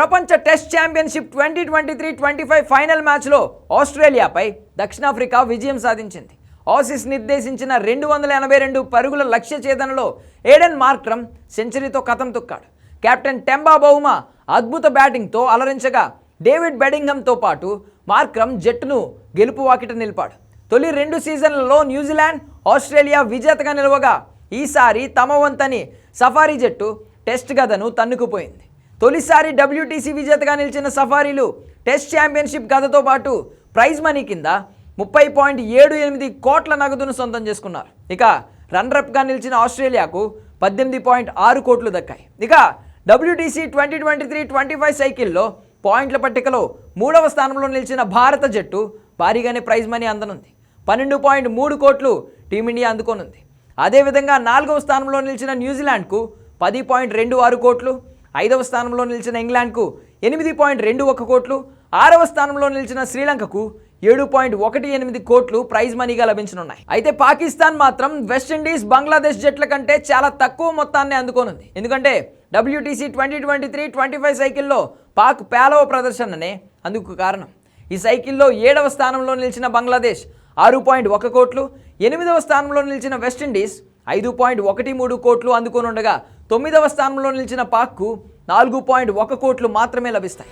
ప్రపంచ test championship twenty twenty three twenty five final మ్యాచ్లో ఆస్ట్రేలియాపై దక్షిణాఫ్రికా విజయం సాధించింది. ఆసీస్ నిర్దేశించిన రెండు వందల ఎనభై రెండు పరుగుల లక్ష్య ఛేదనలో ఏడెన్ మార్క్రమ్ సెంచరీతో కథం తొక్కాడు. కెప్టెన్ టెంబా బౌమా అద్భుత బ్యాటింగ్తో అలరించగా డేవిడ్ బెడింగంతో పాటు మార్క్రమ్ జట్టును గెలుపు వాకిట నిలిపాడు. తొలి రెండు సీజన్లలో న్యూజిలాండ్ ఆస్ట్రేలియా విజేతగా నిలవగా ఈసారి తమ వంతని సఫారీ జట్టు టెస్ట్ గదను తన్నుకుపోయింది. తొలిసారి డబ్ల్యూటీసీ విజేతగా నిలిచిన సఫారీలు టెస్ట్ ఛాంపియన్షిప్ గతతో పాటు ప్రైజ్ మనీ కింద ముప్పై పాయింట్ ఏడు ఎనిమిది కోట్ల నగదును సొంతం చేసుకున్నారు. ఇక రన్రప్గా నిలిచిన ఆస్ట్రేలియాకు పద్దెనిమిది పాయింట్ ఆరు కోట్లు దక్కాయి. ఇక WTC twenty twenty three twenty five సైకిల్లో పాయింట్ల పట్టికలో మూడవ స్థానంలో నిలిచిన భారత జట్టు భారీగానే ప్రైజ్ మనీ అందనుంది. పన్నెండు పాయింట్ మూడు కోట్లు టీమిండియా అందుకోనుంది. అదేవిధంగా నాలుగవ స్థానంలో నిలిచిన న్యూజిలాండ్కు పది పాయింట్ రెండు ఆరు కోట్లు ఐదవ స్థానంలో నిలిచిన ఇంగ్లాండ్కు ఎనిమిది పాయింట్ రెండు ఒక కోట్లు ఆరవ స్థానంలో నిలిచిన శ్రీలంకకు ఏడు పాయింట్ ఒకటి ఎనిమిది కోట్లు ప్రైజ్ మనీగా లభించనున్నాయి. అయితే పాకిస్తాన్ మాత్రం వెస్టిండీస్ బంగ్లాదేశ్ జట్ల కంటే చాలా తక్కువ మొత్తాన్ని అందుకోనుంది. ఎందుకంటే WTC twenty twenty three twenty five సైకిల్లో పాక్ పేలవ ప్రదర్శననే అందుకు కారణం. ఈ సైకిల్లో ఏడవ స్థానంలో నిలిచిన బంగ్లాదేశ్ ఆరు పాయింట్ ఒక కోట్లు ఎనిమిదవ స్థానంలో నిలిచిన వెస్టిండీస్ ఐదు పాయింట్ ఒకటి మూడు కోట్లు అందుకోనుండగా తొమ్మిదవ స్థానంలో నిలిచిన పాక్కు నాలుగు పాయింట్ ఒక కోట్లు మాత్రమే లభిస్తాయి.